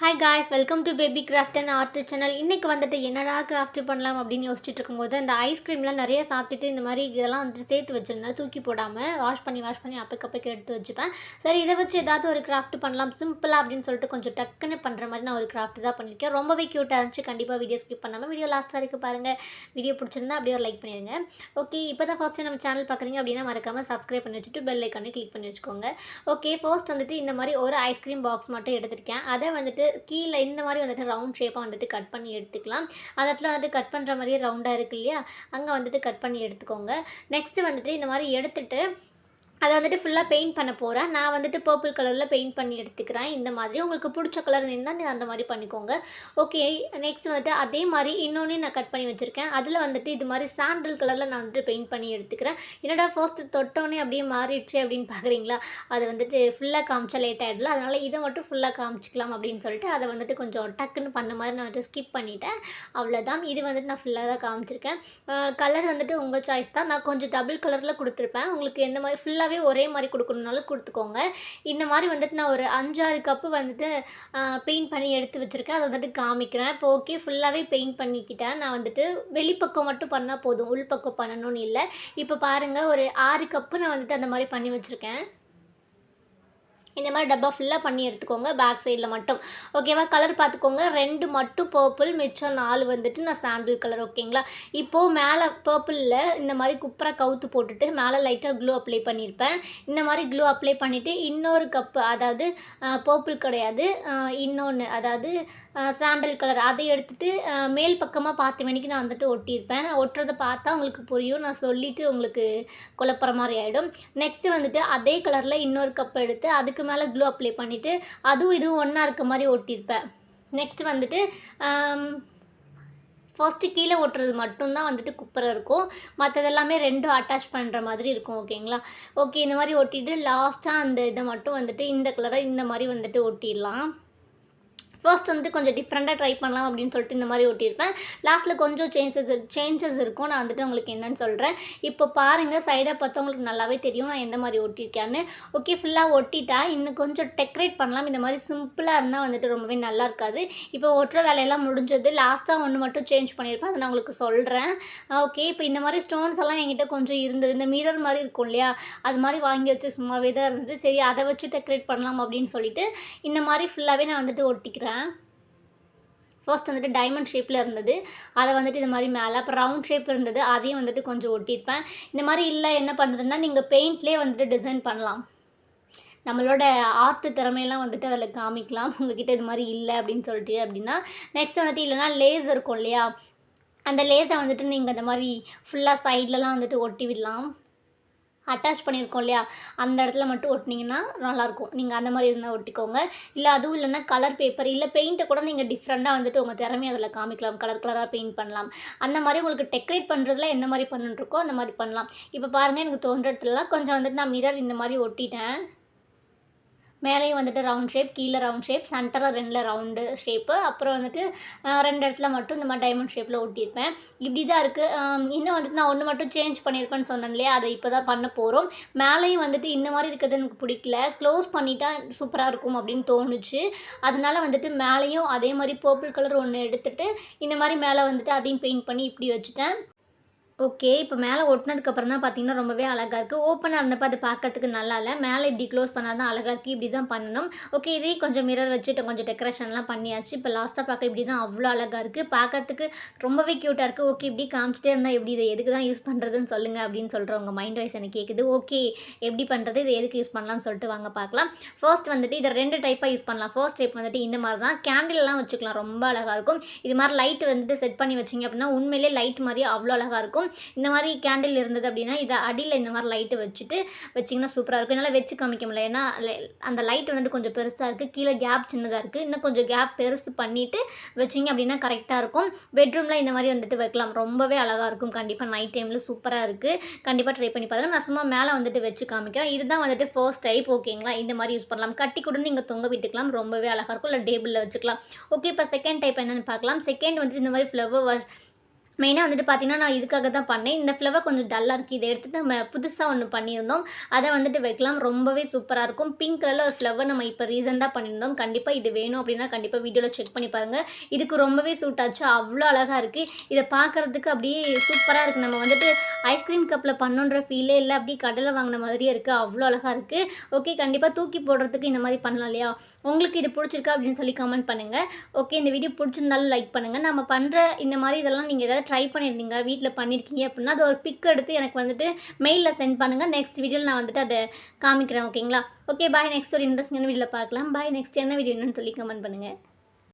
Hi guys welcome to baby craft and art channel இன்றைக்கி வந்துட்டு என்னடா கிராஃப்ட் பண்ணலாம் அப்படின்னு யோசிச்சுட்டு இருக்கும்போது அந்த ஐஸ்கிரீம்லாம் நிறைய சாப்பிட்டுட்டு இந்த மாதிரி இதெல்லாம் வந்துட்டு சேர்த்து வச்சுருந்தேன் தூக்கி போடாமல் வாஷ் பண்ணி வாஷ் பண்ணி அப்பக்கப்பக்கு எடுத்து வச்சுப்பேன். சரி இதை வச்சு ஏதாவது ஒரு கிராஃப்ட் பண்ணலாம். சிம்பிளாக அப்படின்னு சொல்லிட்டு கொஞ்சம் டக்குன்னு பண்ணுற மாதிரி நான் ஒரு கிராஃப்ட் தான் பண்ணியிருக்கேன். ரொம்பவே க்யூட்டாக இருந்துச்சு. கண்டிப்பாக வீடியோ ஸ்கிப் பண்ணாமல் வீடியோ லாஸ்ட் வரைக்கும் பாருங்கள் வீடியோ பிடிச்சிருந்தா அப்படியே ஒரு லைக் பண்ணிடுங்க ஓகே இப்போ தான் ஃபஸ்ட்டு நம்ம சேனல் பார்க்குறீங்க அப்படின்னா மறக்காமல் சப்ஸ்கிரைப் பண்ணி வச்சுட்டு பெல் ஐக்கானே கிளிக் பண்ணி வச்சுக்கோங்க. ஓகே ஃபர்ஸ்ட் வந்துட்டு இந்த மாதிரி ஒரு ஐஸ்கிரீம் பாக்ஸ் மட்டும் எடுத்திருக்கேன். அதை வந்துட்டு கீழே இந்த மாதிரி வந்துட்டு ரவுண்ட் ஷேப்பாக வந்துட்டு கட் பண்ணி எடுத்துக்கலாம். அந்த இடத்துல வந்துட்டு கட் பண்ணுற மாதிரியே ரவுண்டாக இருக்கு இல்லையா? அங்கே வந்துட்டு கட் பண்ணி எடுத்துக்கோங்க. நெக்ஸ்ட்டு வந்துட்டு இந்த மாதிரி எடுத்துகிட்டு அதை வந்துட்டு ஃபுல்லாக பெயிண்ட் பண்ண போகிறேன் நான் வந்துட்டு பர்பிள் கலரில் பெயிண்ட் பண்ணி எடுத்துக்கிறேன். இந்த மாதிரி உங்களுக்கு பிடிச்ச கலர் இருந்தால் நீங்கள் அந்த மாதிரி பண்ணிக்கோங்க. ஓகே நெக்ஸ்ட் வந்துட்டு அதே மாதிரி இன்னொன்று நான் கட் பண்ணி வச்சுருக்கேன். அதில் வந்துட்டு இது மாதிரி சாண்டில் கலரில் நான் வந்துட்டு பெயிண்ட் பண்ணி எடுத்துக்கிறேன். என்னடா ஃபர்ஸ்ட் தொட்டோன்னே அப்படியே மாறிடுச்சு அப்படின்னு பார்க்குறீங்களா அது வந்துட்டு ஃபுல்லாக காமிச்சா லேட் ஆகிடல அதனால் இதை மட்டும் ஃபுல்லாக காமிச்சிக்கலாம் அப்படின்னு சொல்லிட்டு அதை வந்துட்டு கொஞ்சம் டக்குன்னு பண்ண மாதிரி நான் வந்துட்டு ஸ்கிப் பண்ணிட்டேன். அவ்வளோதான் இது வந்துட்டு நான் ஃபுல்லாக தான் காமிச்சிருக்கேன். கலர் வந்துட்டு உங்கள் சாய்ஸ் தான். நான் கொஞ்சம் டபுள் கலரில் கொடுத்துருப்பேன். உங்களுக்கு எந்த மாதிரி ஃபுல்லாக ஃபுல்லாகவே ஒரே மாதிரி கொடுக்கணுனாலும் கொடுத்துக்கோங்க. இந்த மாதிரி வந்துட்டு நான் ஒரு அஞ்சாறு கப்பு வந்துட்டு பெயிண்ட் பண்ணி எடுத்து வச்சுருக்கேன். அதை வந்துட்டு காமிக்கிறேன். இப்போ ஓகே ஃபுல்லாகவே பெயிண்ட் பண்ணிக்கிட்டேன். நான் வந்துட்டு வெளிப்பக்கம் மட்டும் பண்ணால் போதும். உள்பக்கம் பண்ணணும்னு இல்லை. இப்போ பாருங்கள் ஒரு ஆறு கப்பு நான் வந்துட்டு அந்த மாதிரி பண்ணி வச்சுருக்கேன். இந்த மாதிரி டப்பா ஃபுல்லாக பண்ணி எடுத்துக்கோங்க பேக் சைடில் மட்டும். ஓகேவா கலர் பார்த்துக்கோங்க. ரெண்டு மட்டும் பர்பிள் மிச்சம் நாலு வந்துட்டு நான் சாண்டில் கலர் ஓகேங்களா இப்போது மேலே பர்பிளில் இந்த மாதிரி குப்பரை கவுத்து போட்டுட்டு மேலே லைட்டாக க்ளூ அப்ளை பண்ணியிருப்பேன் இந்த மாதிரி க்ளூ அப்ளை பண்ணிவிட்டு இன்னொரு கப்பு அதாவது பர்பிள் கிடையாது இன்னொன்று அதாவது சாண்டல் கலர் அதை எடுத்துகிட்டு மேல் பக்கமாக பார்த்த மணிக்கு நான் வந்துட்டு ஒட்டியிருப்பேன். ஒட்டுறதை பார்த்தா உங்களுக்கு புரியும். நான் சொல்லிவிட்டு உங்களுக்கு குழப்புற மாதிரி ஆகிடும் நெக்ஸ்ட்டு வந்துட்டு அதே கலரில் இன்னொரு கப் எடுத்து அதுக்கு மேலே க்ளூ அப்ளை பண்ணிவிட்டு அதுவும் இதுவும் ஒன்றா இருக்க மாதிரி ஒட்டியிருப்பேன். நெக்ஸ்ட் வந்துட்டு ஃபஸ்ட்டு கீழே ஓட்டுறது மட்டும்தான் வந்துட்டு குப்பரை இருக்கும். மற்றதெல்லாமே ரெண்டும் அட்டாச் பண்ணுற மாதிரி இருக்கும் ஓகேங்களா ஓகே இந்த மாதிரி ஒட்டிட்டு லாஸ்ட்டாக அந்த இதை மட்டும் வந்துட்டு இந்த கலரை இந்த மாதிரி வந்துட்டு ஒட்டிடலாம். ஃபர்ஸ்ட் வந்துட்டு கொஞ்சம் டிஃப்ரெண்ட்டாக ட்ரை பண்ணலாம் அப்படின்னு சொல்லிட்டு இந்த மாதிரி ஒட்டியிருப்பேன். லாஸ்ட்டில் கொஞ்சம் சேஞ்சஸ் சேஞ்சஸ் இருக்கும். நான் வந்துட்டு உங்களுக்கு என்னென்னு சொல்கிறேன் இப்போ பாருங்கள் சைடாக பார்த்தா உங்களுக்கு நல்லாவே தெரியும் நான் எந்த மாதிரி ஒட்டியிருக்கேன்னு. ஓகே ஃபுல்லாக ஒட்டிட்டா இன்னும் கொஞ்சம் டெக்கரேட் பண்ணலாம். இந்த மாதிரி சிம்பிளாக இருந்தால் வந்துட்டு ரொம்பவே நல்லா இருக்காது. இப்போ ஒட்டுற வேலையெல்லாம் முடிஞ்சது. லாஸ்ட்டாக ஒன்று மட்டும் சேஞ்ச் பண்ணியிருப்பேன். அதை நான் உங்களுக்கு சொல்கிறேன் ஓகே இப்போ இந்த மாதிரி ஸ்டோன்ஸ் எல்லாம் என்கிட்ட கொஞ்சம் இருந்தது. இந்த மிரர் மாதிரி இருக்கும் இல்லையா? அது மாதிரி வாங்கி வச்சு சும்மாவே தான் இருந்தது. சரி அதை வச்சு டெக்கரேட் பண்ணலாம் அப்படின்னு சொல்லிட்டு இந்த மாதிரி ஃபுல்லாகவே நான் வந்துட்டு ஒட்டிக்கிறேன். ஃபர்ஸ்ட் வந்துட்டு டைமண்ட் ஷேப்பில் இருந்தது. அதை வந்துட்டு இந்த மாதிரி மேலே அப்புறம் ரவுண்ட் ஷேப் இருந்தது. அதையும் வந்துட்டு கொஞ்சம் ஒட்டியிருப்பேன். இந்த மாதிரி இல்லை என்ன பண்ணுறதுன்னா நீங்கள் பெயிண்ட்லேயே வந்துட்டு டிசைன் பண்ணலாம். நம்மளோட ஆர்ட் திறமையெல்லாம் வந்துட்டு அதில் காமிக்கலாம். உங்ககிட்ட இது மாதிரி இல்லை அப்படின்னு சொல்லிட்டு அப்படின்னா நெக்ஸ்ட் வந்துட்டு இல்லைனா லேஸ் இருக்கும் இல்லையா? அந்த லேஸை வந்துட்டு நீங்கள் இந்த மாதிரி ஃபுல்லாக சைட்லலாம் வந்துட்டு ஒட்டி விடலாம். அட்டாச் பண்ணியிருக்கோம் இல்லையா? அந்த இடத்துல மட்டும் ஒட்டினீங்கன்னா நல்லாயிருக்கும். நீங்கள் அந்த மாதிரி இருந்தால் ஒட்டிக்கோங்க. இல்லை அதுவும் இல்லைன்னா கலர் பேப்பர் இல்லை பெயிண்ட்டை கூட நீங்கள் டிஃப்ரெண்ட்டாக வந்துட்டு உங்கள் திறமையை அதில் காமிக்கலாம். கலர் கலராக பெயிண்ட் பண்ணலாம். அந்த மாதிரி உங்களுக்கு டெக்கரேட் பண்ணுறதுல எந்த மாதிரி பண்ணுருக்கோ அந்த மாதிரி பண்ணலாம். இப்போ பாருங்கள் எனக்கு தோன்ற இடத்துலலாம் கொஞ்சம் வந்துட்டு நான் மிரர் இந்த மாதிரி ஒட்டிட்டேன். மேலேயும் வந்துட்டு ரவுண்ட் ஷேப் கீழே ரவுண்ட் ஷேப் சென்டரில் ரெண்டில் ரவுண்டு ஷேப்பு அப்புறம் வந்துட்டு ரெண்டு இடத்துல மட்டும் இந்த மாதிரி டைமண்ட் ஷேப்பில் ஒட்டியிருப்பேன். இப்படி தான் இருக்குது இன்னும் வந்துட்டு நான் ஒன்று மட்டும் சேஞ்ச் பண்ணியிருப்பேன்னு சொன்னேன் இல்லையா? அதை இப்போ தான் பண்ண போகிறோம் மேலேயும் வந்துட்டு இந்த மாதிரி இருக்கிறது எனக்கு பிடிக்கல. க்ளோஸ் பண்ணிட்டா சூப்பராக இருக்கும் அப்படின்னு தோணுச்சு. அதனால வந்துட்டு மேலேயும் அதே மாதிரி பர்பிள் கலர் ஒன்று எடுத்துகிட்டு இந்த மாதிரி மேலே வந்துட்டு அதையும் பெயிண்ட் பண்ணி இப்படி வச்சுட்டேன். ஓகே இப்போ மேலே ஒட்டினதுக்கப்புறம் தான் பார்த்தீங்கன்னா ரொம்பவே அழகாக இருக்குது ஓப்பனாக இருந்தப்போ அது பார்க்கறதுக்கு நல்லா இல்லை. மேலே இப்படி க்ளோஸ் பண்ணால் தான் அழகாக இருக்குது இப்படி தான் பண்ணணும். ஓகே இதே கொஞ்சம் மிரர் வச்சுட்டு கொஞ்சம் டெக்கரேஷன்லாம் பண்ணியாச்சு. இப்போ லாஸ்ட்டாக பார்க்க இப்படி தான் அவ்வளோ அழகாக இருக்குது பார்க்கறதுக்கு ரொம்பவே க்யூட்டாக இருக்குது ஓகே இப்படி காமிச்சிட்டே இருந்தால் எப்படி இதை எதுக்கு தான் யூஸ் பண்ணுறதுன்னு சொல்லுங்கள் அப்படின்னு சொல்கிற உங்கள் மைண்ட் வைஸ் எனக்கு கேட்குது ஓகே எப்படி பண்ணுறது இதை எதுக்கு யூஸ் பண்ணலாம்னு சொல்லிட்டு வாங்க பார்க்கலாம் ஃபர்ஸ்ட் வந்துட்டு இதை ரெண்டு டைப்பாக யூஸ் பண்ணலாம். ஃபர்ஸ்ட் டைப் வந்துட்டு இந்த மாதிரி தான். கேண்டில்லாம் வச்சுக்கலாம். ரொம்ப அழகாக இருக்கும். இது மாதிரி லைட் வந்துட்டு செட் பண்ணி வச்சிங்க அப்படின்னா உண்மையிலே லைட் மாதிரி அவ்வளோ அழகாக இருக்கும். இந்த மாதிரி கேண்டில் இருந்தது அப்படின்னா இதை அடியில் இந்த மாதிரி லைட்டு வச்சுட்டு வச்சிங்கன்னா சூப்பராக இருக்கும். என்னால் வச்சு காமிக்க முடியல. ஏன்னா அந்த லைட் வந்துட்டு கொஞ்சம் பெருசாக இருக்குது கீழே கேப் சின்னதாக இருக்குது இன்னும் கொஞ்சம் கேப் பெருசு பண்ணிவிட்டு வச்சிங்க அப்படின்னா கரெக்டாக இருக்கும். பெட்ரூமில் இந்த மாதிரி வந்துட்டு வைக்கலாம். ரொம்பவே அழகாக இருக்கும். கண்டிப்பாக நைட் டைமில் சூப்பராக இருக்குது கண்டிப்பாக ட்ரை பண்ணி பாருங்கள் நான் சும்மா மேலே வந்துட்டு வச்சு காமிக்கிறேன். இதுதான் வந்துட்டு ஃபர்ஸ்ட் டைப் ஓகேங்களா இந்த மாதிரி யூஸ் பண்ணலாம். கட்டி கூட நீங்கள் தொங்க விட்டுக்கலாம். ரொம்பவே அழகாக இருக்கும். இல்லை டேபிளில் வச்சுக்கலாம். ஓகே இப்போ செகண்ட் டைப் என்னென்னு பார்க்கலாம். செகண்ட் வந்துட்டு இந்த மாதிரி ஃப்ளவர் மெயினாக வந்துட்டு பார்த்தீங்கன்னா நான் இதுக்காக தான் பண்ணேன். இந்த ஃப்ளவர் கொஞ்சம் டல்லாக இருக்குது இதை எடுத்துகிட்டு நம்ம புதுசாக ஒன்று பண்ணியிருந்தோம். அதை வந்துட்டு வைக்கலாம். ரொம்பவே சூப்பராக இருக்கும். பிங்க் கலரில் ஒரு ஃப்ளவர் நம்ம இப்போ ரீசெண்டாக பண்ணியிருந்தோம். கண்டிப்பாக இது வேணும் அப்படின்னா கண்டிப்பாக வீடியோவில் செக் பண்ணி பாருங்கள் இதுக்கு ரொம்பவே சூட் ஆச்சு. அவ்வளோ அழகாக இருக்குது இதை பார்க்குறதுக்கு அப்படியே சூப்பராக இருக்குது நம்ம வந்துட்டு ஐஸ்கிரீம் கப்பில் பண்ணுன்ற ஃபீலே இல்லை. அப்படியே கடலை வாங்கின மாதிரியே இருக்குது அவ்வளோ அழகாக இருக்குது ஓகே கண்டிப்பாக தூக்கி போடுறதுக்கு இந்த மாதிரி பண்ணலாம் இல்லையா? உங்களுக்கு இது பிடிச்சிருக்கா அப்படின்னு சொல்லி கமெண்ட் பண்ணுங்கள் ஓகே இந்த வீடியோ பிடிச்சிருந்தாலும் லைக் பண்ணுங்கள் நம்ம பண்ணுற இந்த மாதிரி இதெல்லாம் நீங்கள் ஏதாவது ட்ரை பண்ணியிருந்தீங்க வீட்டில் பண்ணியிருக்கீங்க அப்படின்னா அதை ஒரு பிக் எடுத்து எனக்கு வந்துட்டு மெயிலில் சென்ட் பண்ணுங்கள் நெக்ஸ்ட் வீடியோவில் நான் வந்துட்டு அதை காமிக்கிறேன் ஓகேங்களா ஓகே பாய் நெக்ஸ்ட் ஒரு இன்ட்ரெஸ்டிங்கான வீடியோவில் பார்க்கலாம். பாய் நெக்ஸ்ட் என்ன வீடியோ என்னன்னு சொல்லி கமெண்ட் பண்ணுங்கள்